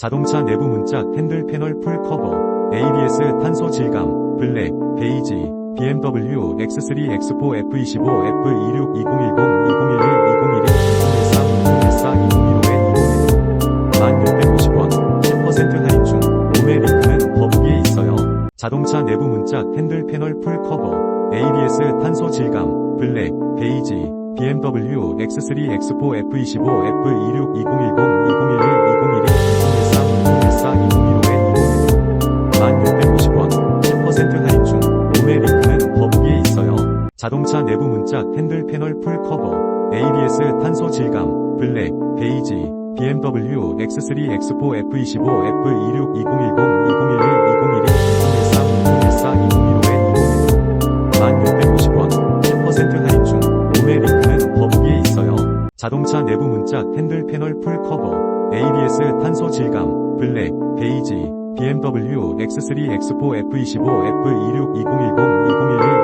자동차 내부 문자 핸들 패널 풀 커버, ABS 탄소 질감, 블랙, 베이지, BMW X3 X4 F25 F26 2010 2011 2012 2014 2014 2015에 1650원 10% 할인 중 구매 링크는 더보기에 있어요. 자동차 내부 문자 핸들 패널 풀 커버, ABS 탄소 질감, 블랙, 베이지, BMW X3 X4 F25 F26 2010 2011 자동차 내부 문자 핸들 패널 풀 커버, ABS 탄소 질감, 블랙, 베이지, BMW X3 X4 F25 F26 2010 2011 2012 2014 2015에 1650원 10% 할인 중 구매 링크는 더보기에 있어요. 자동차 내부 문자 핸들 패널 풀 커버, ABS 탄소 질감, 블랙, 베이지, BMW X3 X4 F25 F26 2010 2011